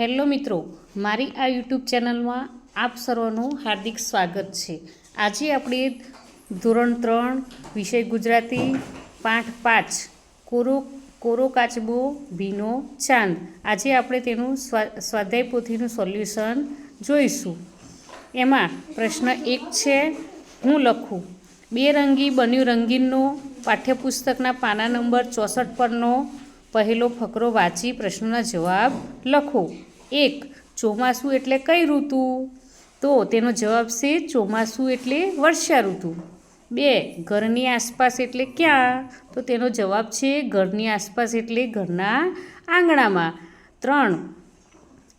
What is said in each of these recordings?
Hello મિત્રો, મારી આ યુટ્યુબ ચેનલમાં આપ સર્વનું હાર્દિક સ્વાગત છે. આજે આપણે ધોરણ ત્રણ, વિષય ગુજરાતી, પાઠ પાંચ, કોરો કોરો કાચબો, ભીનો, ચાંદ. આજે આપણે તેનું સ્વા, સ્વાધ્યાય પોથીનું સોલ્યુશન જોઈશું. એમાં પ્રશ્ન એક છે, હું લખું? બે રંગી બન્યું રંગીનનો, પાઠ્યપુસ્તકના પાના નંબર ચોસઠ પરનો પહેલો ફકરો વાંચી પ્રશ્નના જવાબ લખો. એક, ચોમાસું એટલે કઈ ઋતુ? તો તેનો જવાબ છે ચોમાસું એટલે વર્ષા ઋતુ. બે, ઘરની આસપાસ એટલે ક્યાં? તો તેનો જવાબ છે ઘરની આસપાસ એટલે ઘરના આંગણામાં. ત્રણ,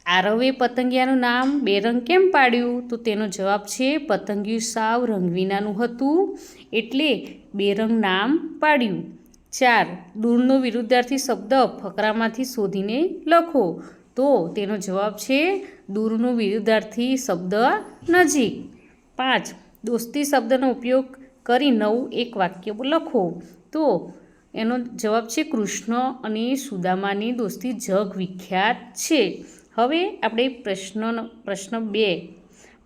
આરવે પતંગિયાનું નામ બેરંગ કેમ પાડ્યું? તો તેનો જવાબ છે પતંગિયું સાવ રંગવિનાનું હતું, એટલે બેરંગ નામ પાડ્યું. ચાર, દૂરનો વિરુદ્ધાર્થી શબ્દ ફકરામાંથી શોધીને લખો. તો તેનો જવાબ છે દૂરનો વિરુદ્ધાર્થી શબ્દ નજીક. પાંચ, દોસ્તી શબ્દનો ઉપયોગ કરી નવું એક વાક્ય લખો. તો એનો જવાબ છે કૃષ્ણ અને સુદામાની દોસ્તી જગ વિખ્યાત છે. હવે આપણે પ્રશ્નનો પ્રશ્ન બે.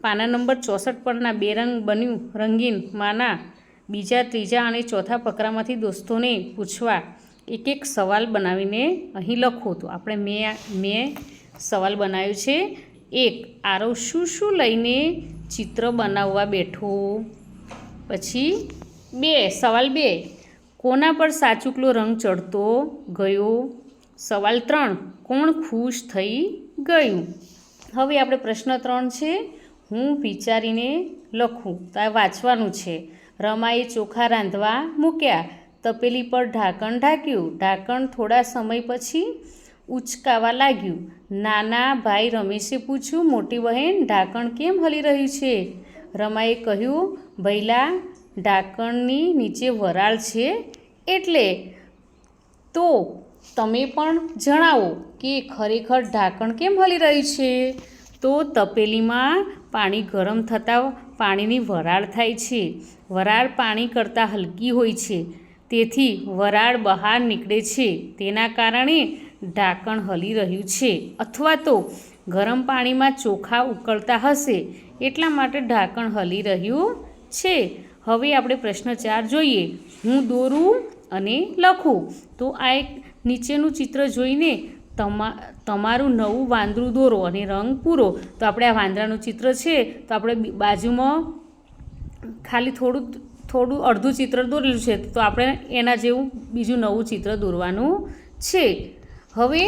પાના નંબર ચોસઠ પરના બે રંગ બન્યું. રંગીન. માના. બીજા, ત્રીજા અને ચોથા ફકરામાંથી દોસ્તોને પૂછવા. એક એક સવાલ બનાવીને અહીં લખો તો આપણે મેં મેં સવાલ બનાવ્યો છે. એક, આરવ શું શું લઈને ચિત્ર બનાવવા બેઠો? પછી બે, સવાલ બે, કોના પર સાચુકલો રંગ ચડતો ગયો? સવાલ ત્રણ, કોણ ખુશ થઈ ગયું? હવે આપણે પ્રશ્ન ત્રણ છે. હું વિચારીને લખું. તો વાંચવાનું છે. રમાએ ચોખા રાંધવા મૂક્યા. તપેલી પર ઢાંકણ ઢાંક્યું. ઢાંકણ થોડા સમય પછી ઉચકાવા લાગ્યું. નાના ભાઈ રમેશે પૂછ્યું, મોટી બહેન, ઢાંકણ કેમ હલી રહ્યું છે? રમાએ કહ્યું ભૈલા ઢાંકણની નીચે વરાળ છે એટલે તો તમે પણ જણાવો કે ખરેખર ઢાંકણ કેમ હલી રહ્યું છે? તો તપેલીમાં પાણી ગરમ થતાં પાણીની વરાળ થાય છે. વરાળ પાણી કરતાં હલકી હોય છે. તેથી વરાળ બહાર નીકળે છે. તેના કારણે ઢાંકણ હલી રહ્યું છે અથવા તો ગરમ પાણીમાં ચોખા ઉકળતા હશે એટલા માટે ઢાંકણ હલી રહ્યું છે. હવે આપણે પ્રશ્ન ચાર જોઈએ. હું દોરું અને લખું. તો આ એક નીચેનું ચિત્ર જોઈને તમા, તમારું નવું વાંદરું દોરો અને રંગ પૂરો. તો આપણે આ વાંદરાનું ચિત્ર છે. તો આપણે બાજુમાં ખાલી થોડું થોડું અડધું ચિત્ર દોરેલું છે, તો આપણે એના જેવું બીજું નવું ચિત્ર દોરવાનું છે. હવે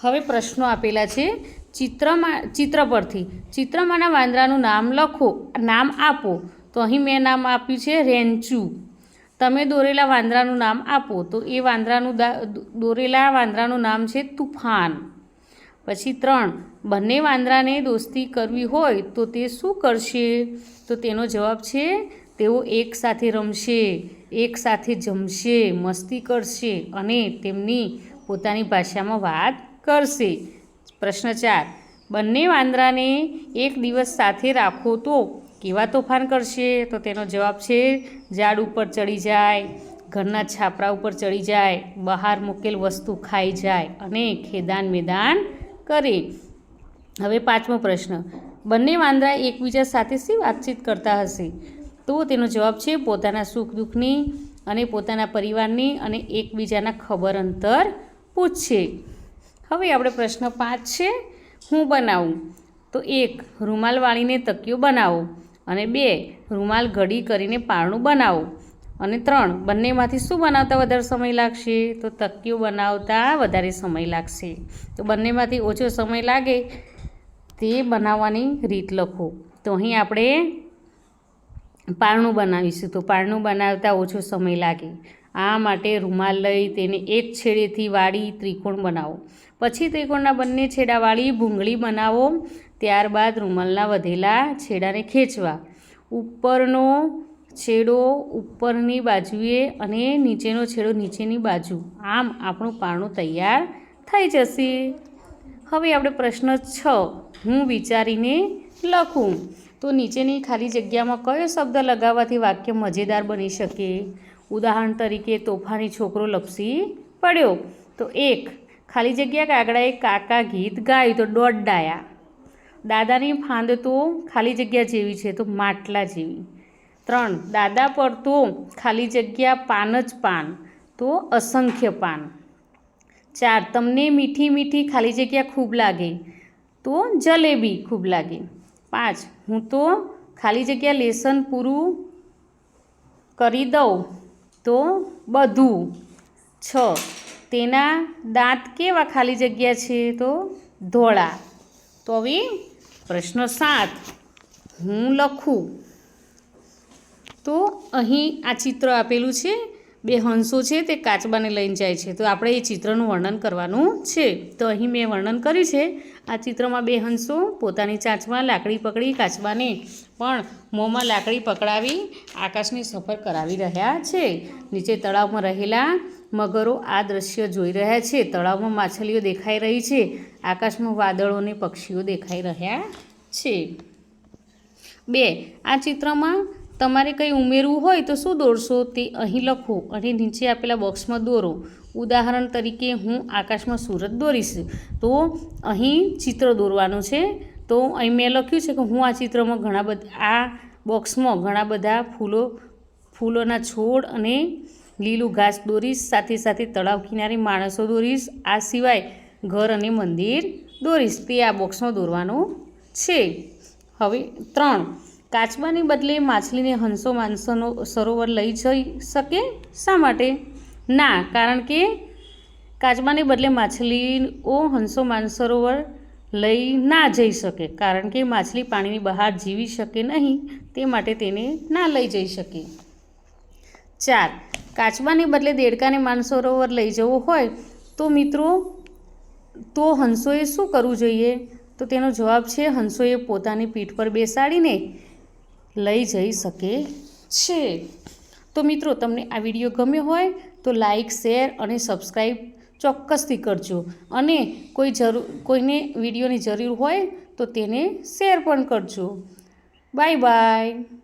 હવે પ્રશ્નો આપેલા છે. ચિત્રમાં, ચિત્ર પરથી. ચિત્રમાંના વાંદરાનું નામ લખો, નામ આપો. તો અહીં મેં નામ આપ્યું છે રેન્ચુ. તમે દોરેલા વાંદરાનું નામ આપો. તો એ વાંદરાનું દોરેલા વાંદરાનું નામ છે તુફાન. પછી ત્રણ, બંને વાંદરાને દોસ્તી કરવી હોય તો તે શું કરશે? તો તેનો જવાબ છે, તેઓ એકસાથે રમશે, એક સાથે જમશે, મસ્તી કરશે અને તેમની પોતાની ભાષામાં વાત કરશે. પ્રશ્ન ચાર, બંને વાંદરાને એક દિવસ સાથે રાખો તો કેવા તોફાન કરશે? તો તેનો જવાબ છે, ઝાડ ઉપર ચડી જાય, ઘરના છાપરા ઉપર ચડી જાય, બહાર મૂકેલ વસ્તુ ખાઈ જાય અને ખેદાન મેદાન કરે. હવે પાંચમો પ્રશ્ન. બંને વાંદરા એકબીજા સાથે શી વાતચીત કરતા હશે? તો તેનો જવાબ છે પોતાના સુખ દુઃખની અને પોતાના પરિવારની અને એકબીજાના ખબર અંતર પૂછશે હવે આપણે પ્રશ્ન પાંચ છે. હું બનાવું? તો એક, રૂમાલ વાળીને તકિયો બનાવો અને બે, રૂમાલ ઘડી કરીને પારણું બનાવો. અને ત્રણ, બંનેમાંથી શું બનાવતા વધારે સમય લાગશે? તો તકિયો બનાવતા વધારે સમય લાગશે. તો બંનેમાંથી ઓછો સમય લાગે તે બનાવવાની રીત લખો. તો અહીં આપણે પારણું બનાવીશું. તો પારણું બનાવતા ઓછો સમય લાગે. આ માટે રૂમાલ લઈ તેને એક છેડેથી વાળી ત્રિકોણ બનાવો. પછી ત્રિકોણના બંને છેડા વાળી ભૂંગળી બનાવો. ત્યારબાદ રૂમાલના વધેલા છેડાને ખેંચવા. ઉપરનો છેડો ઉપરની બાજુએ અને નીચેનો છેડો નીચેની બાજુ. આમ આપણું પારણું તૈયાર થઈ જશે. હવે આપણે પ્રશ્ન છ. હું વિચારીને લખું. તો નીચેની ખાલી જગ્યામાં કયો શબ્દ લગાવવાથી વાક્ય મજેદાર બની શકે? ઉદાહરણ તરીકે, તોફાની છોકરો લપસી પડ્યો. તો એક, ખાલી જગ્યા કાગડાએ કાકા ગીત ગાયું? તો દોડાયા દાદાની ફાંદ તો ખાલી જગ્યા જેવી છે, તો માટલા જેવી. ત્રણ, દાદા પર તો ખાલી જગ્યા પાન જ પાન, તો અસંખ્ય પાન. ચાર, તમને મીઠી મીઠી ખાલી જગ્યા ખૂબ લાગે, તો જલેબી ખૂબ લાગે. પાંચ, હું તો ખાલી જગ્યા લેસન પૂરું કરી દઉં તો બધું. છ, તેના દાંત કેવા ખાલી જગ્યા છે? તો ધોળા. તો હવે પ્રશ્ન સાત, હું લખું? તો અહીં આ ચિત્ર આપેલું છે. બે હંસો છે તે કાચબાને લઈને જાય છે. તો આપણે એ ચિત્રનું વર્ણન કરવાનું છે. તો અહીં મેં વર્ણન કર્યું છે. આ ચિત્રમાં બે હંસો પોતાની ચાંચમાં લાકડી પકડી કાચબાને પણ મોંમાં લાકડી પકડાવી આકાશની સફર કરાવી રહ્યા છે. નીચે તળાવમાં રહેલા મગરો આ દ્રશ્ય જોઈ રહ્યા છે. તળાવમાં માછલીઓ દેખાઈ રહી છે. આકાશમાં વાદળો અને પક્ષીઓ દેખાઈ રહ્યા છે. બે, આ ચિત્રમાં તમારે કંઈ ઉમેરવું હોય તો શું દોરશો? તે અહીં લખો અને નીચે આપેલા બોક્સમાં દોરો. ઉદાહરણ તરીકે, હું આકાશમાં સુરત દોરીશ, તો અહીં ચિત્ર દોરવાનું છે. તો અહીં મેં લખ્યું છે કે હું આ ચિત્રમાં ઘણા બધા, આ બોક્સમાં ઘણા બધા ફૂલો, ફૂલોના છોડ અને લીલું ઘાસ દોરીશ, સાથે સાથે તળાવ કિનારે માણસો દોરીશ, આ સિવાય ઘર અને મંદિર દોરીશ. તે આ બોક્સમાં દોરવાનું છે. હવે ત્રણ. કાચબાની બદલે માછલીને હંસો માણસોનો સરોવર લઈ જઈ શકે? શા માટે? ના, કારણ કે કાચબાને બદલે માછલીઓ હંસો માનસરોવર લઈ ના જઈ શકે. કારણ કે માછલી પાણીની બહાર જીવી શકે નહીં, તે માટે તેને ના લઈ જઈ શકે. ચાર, કાચબાને બદલે દેડકાને માનસરોવર લઈ જવો હોય, તો મિત્રો, તો હંસોએ શું કરવું જોઈએ? તો તેનો જવાબ છે, હંસોએ પોતાની પીઠ પર બેસાડીને લઈ જઈ શકે છે. તો મિત્રો, તમને આ વીડિયો ગમ્યો હોય તો લાઈક, શેર અને સબસ્ક્રાઈબ ચોક્કસથી કરજો. અને કોઈ જરૂર, કોઈને વિડીયોની જરૂર હોય તો તેને શેર પણ કરજો. Bye bye.